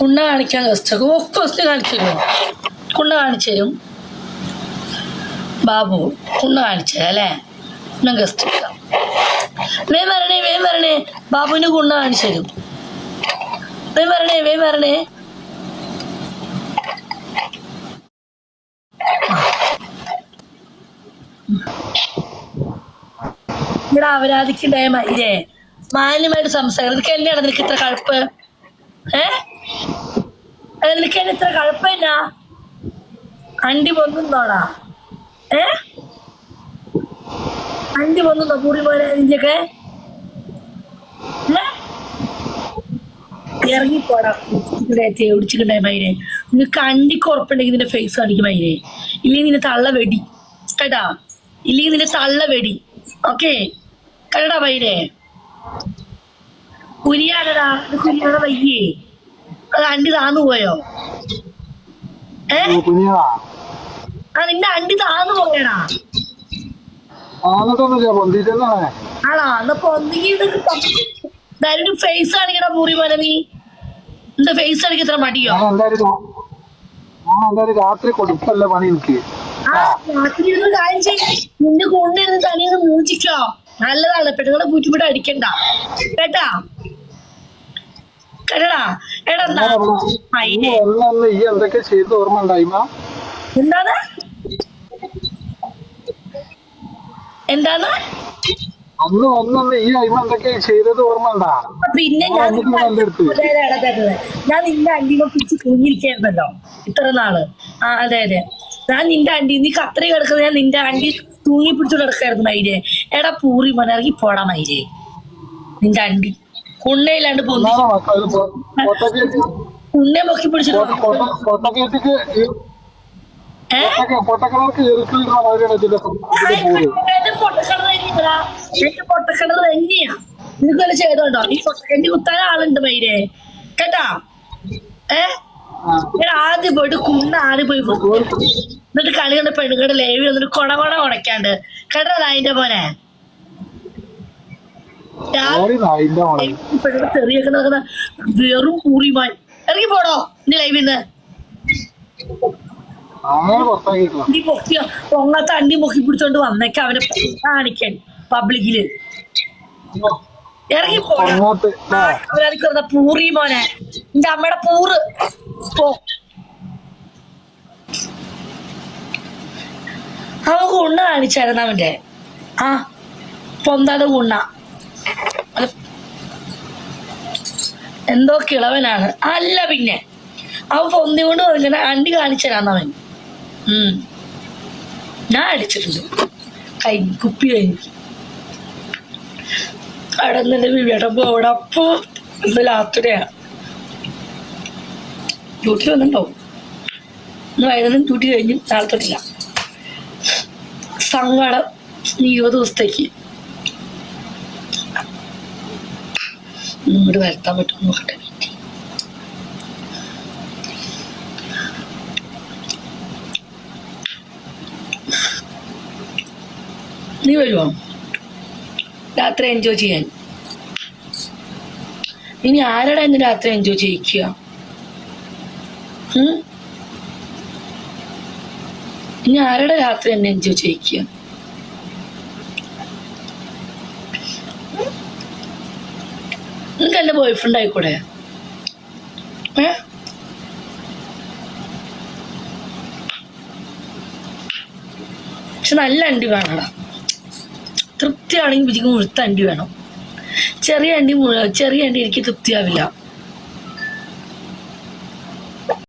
കുണ്ണ കാണിക്കാൻ ഗസ്റ്റൊക്കെ കോഴ്സ് കാണിച്ചു കുണ്ണ കാണിച്ചു തരും. ബാബു കുണ്ണ കാണിച്ചു അല്ലേ? ഞാൻ ഗസ്റ്റ് വേ വരണേ വേം വരണേ. ബാബുവിന് കുണ്ണ കാണിച്ചു തരും. വേ വരണേ വേം വരണേ. ഇവിടെ അവരാധിക്കുണ്ടായ മൈരേ മാന്യമായിട്ട് സംസാരം നിനക്ക് എന്നെയാണ് നിനക്ക് ഇത്ര കഴപ്പ് ഏ? എന്നെ ഇത്ര കുഴപ്പമില്ല. അണ്ടി പൊന്നുന്നോടാ ഏ? അണ്ടി പൊന്നുന്നോ കൂടി പോലെ നിന്റെയൊക്കെ? ഇറങ്ങിപ്പോടാ. ഓടിച്ചിട്ടുണ്ടായ മൈനെ നിനക്ക് അണ്ടിക്ക് ഉറപ്പുണ്ടെങ്കിൽ നിന്റെ ഫേസ് കാണിക്കും മൈനെ ഇല്ലെങ്കിൽ നിന്നെ തള്ള വെടി. കേട്ടാ? ഇല്ലെങ്കിൽ നിന്റെ തള്ള വെടി. ഓക്കെ? കേട്ടാ മൈനെ കുരിയാടടാ കുരിയാട വയ്യേ. അണ്ടി താന്നു പോയോ? ഏ? കുഞ്ഞാ. ആ നിന്റെ അണ്ടി താന്നു പോയടാ. ആണോ? ഒന്നെങ്കിൽ ഫേസ് പോലെ നീ. എന്താ ഫേസ് കാണിക്കാൻ ഇത്ര മടിയോ? രാത്രി പണി എനിക്ക്. കാര്യം ചെയ്യ് നിന്നെ കൊണ്ടിരുന്ന് തനിയൊന്ന് മൂച്ചിക്കോ. നല്ലതാണ്. പെണ്ണുങ്ങളെ ബുദ്ധിമുട്ട് അടിക്കണ്ട. കേട്ടാ? കേട്ടടാ? എടാ എന്താ മയിലേ ഒന്നൊന്ന് ഈ എന്തൊക്കെ ചെയ്ത് ഓർമ്മ ഉണ്ടായിമ എന്താണ്? എന്താണ്? അന്ന് ഒന്നൊന്ന് ഈ അയിമ എന്തൊക്കെ ചെയ്തത് ഓർമ്മ പിന്നെ ഞാൻ നിന്റെ ഞാൻ. നിന്റെ അണ്ടിനെ പിടിച്ച് കുഞ്ഞിരിക്കായിരുന്നല്ലോ ഇത്ര നാൾ. ആ അതെ അതെ. ഞാൻ നിന്റെ അണ്ടി നീ കത്രി കിടക്കുന്നത് ഞാൻ നിന്റെ അണ്ടി തൂങ്ങി പിടിച്ചു കിടക്കായിരുന്നു മൈരെ. എടാ പൂറി മനറങ്ങി പോടാ മൈരെ. നിന്റെ അണ്ടി മക്കൾ പൊട്ടക്കേറ്റ് കുണ്ണെ പൊക്കി തന്നെയാ. നിനക്ക് വല്ല ചെയ്തോണ്ടോ ഈ പൊട്ടക്കണ്ടി കുത്താൻ ആളുണ്ട് മൈരേ. കേട്ടാ? ഏ? ആദ്യം പോയിട്ട് കുണ്ണ ആദ്യം പോയി. എന്നിട്ട് കളി കണ്ട പെണ്ണുങ്ങളുടെ ലേവി എന്നിട്ട് കൊടവട കൊണ ഉടക്കാണ്ട് കേട്ടോ അതിന്റെ മോനെ? തെറിയൊക്കെ നടക്കുന്ന വെറും ഇറങ്ങി പോടോ ഇനി ലൈവിൽ പുറത്താക്കിക്കോ അണ്ടി മുക്കി പൊങ്ങാത്ത പിടിച്ചോണ്ട് വന്നേക്ക അവനെ കാണിക്കാൻ പബ്ലിക്കിൽ ഇറങ്ങി പോടാ പൂറി മോനെ. എന്റെ അമ്മയുടെ പൂറ്. പോ. അവൻ കുണ്ണ കാണിച്ചായിരുന്നു അവന്റെ ആ പൊന്താതെ കുണ്ണ എന്തോ കിളവനാണ്. അല്ല പിന്നെ. അവൻ പൊന്തി കൊണ്ട് പറഞ്ഞ അണ്ടി കാണിച്ചു അവൻ ഉം. ഞാൻ അടിച്ചിട്ടുണ്ട്. കൈ കുപ്പി കഴിഞ്ഞു. കടന്നിട്ട് വിടമ്പോ അവിടെ അപ്പോ ഇന്ന് രാത്രിയാ. ഡ്യൂട്ടി വന്നിട്ടുണ്ടാവും ഇന്ന് വൈകുന്നേരം ഡ്യൂട്ടി കഴിഞ്ഞു. നാളെ തൊട്ടില്ല. സങ്കടം. ഇരുപത് ദിവസത്തേക്ക്. ഇങ്ങോട്ട് വരുത്താൻ പറ്റുമോ നോക്കട്ടെ. നീ വരുമോ രാത്രി എൻജോയ് ചെയ്യാൻ. ഇനി ആരടാ ഇന്ന് രാത്രി എൻജോയ് ചെയ്യിക്കുക? ഇനി ആരുടെ രാത്രി എന്നെ എൻജോയ് ചെയ്യിക്കുക? എന്റെ ബോയ് ഫ്രണ്ട് ആയിക്കൂടെ പക്ഷെ നല്ല അണ്ടി വേണടാ. തൃപ്തിയാണെങ്കിൽ വിജിക്ക് മുഴുത്ത അണ്ടി വേണം. ചെറിയ അണ്ടി ചെറിയ അണ്ടി എനിക്ക് തൃപ്തിയാവില്ല.